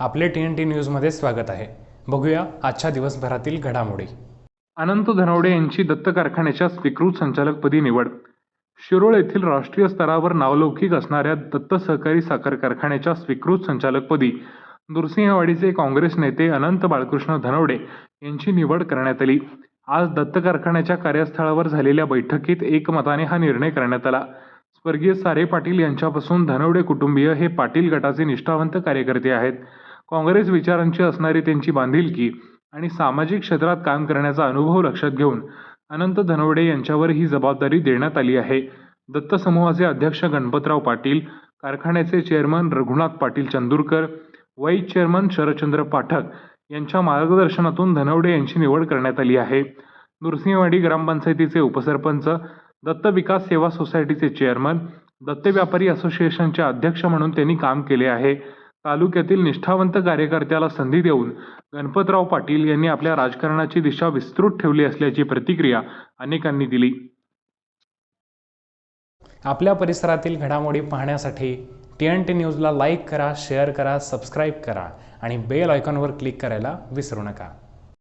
आपले T N T न्यूजमध्ये स्वागत आहे. बघूया आजच्या दिवसभरातील घडामोडी. अनंत धनवडे यांची दत्त कारखान्याच्या स्वीकृत संचालकपदी निवड. शिरोळ येथील राष्ट्रीय स्तरावर नावलौकिक असणाऱ्या दत्त सहकारी साखर कारखान्याच्या स्वीकृत संचालकपदी नृसिंहवाडीचे काँग्रेस नेते अनंत बाळकृष्ण धनवडे यांची निवड करण्यात आली. आज दत्त कारखान्याच्या कार्यस्थळावर झालेल्या बैठकीत एकमताने हा निर्णय करण्यात आला. स्वर्गीय सारे पाटील यांच्यापासून धनवडे कुटुंबीय हे पाटील गटाचे निष्ठावंत कार्यकर्ते आहेत. काँग्रेस विचारांची असणारी त्यांची बांधिलकी आणि सामाजिक क्षेत्रात काम करण्याचा अनुभव लक्षात घेऊन अनंत धनवडे यांच्यावर ही जबाबदारी देण्यात आली आहे. दत्त समूहाचे अध्यक्ष गणपतराव पाटील कारखान्याचे chairman Raghunath Patil Chandurkar vice chairman Sharadchandra Pathak यांच्या मार्गदर्शनातून धनवडे यांची निवड करण्यात आली आहे. नृसिंहवाडी ग्रामपंचायतीचे उपसरपंच दत्त विकास सेवा सोसायटीचे चेअरमन दत्त व्यापारी असोसिएशनचे अध्यक्ष म्हणून त्यांनी काम केले आहे. तालुक्यातील निष्ठावंत कार्यकर्त्याला संधी देऊन गणपतराव पाटील यांनी आपल्या राजकारणाची दिशा विस्तृत ठेवली असल्याची प्रतिक्रिया अनेकांनी दिली. आपल्या परिसरातील घडामोडी पाहण्यासाठी टी एन टी न्यूजला लाईक करा शेअर करा सबस्क्राईब करा आणि बेल आयकॉनवर क्लिक करायला विसरू नका.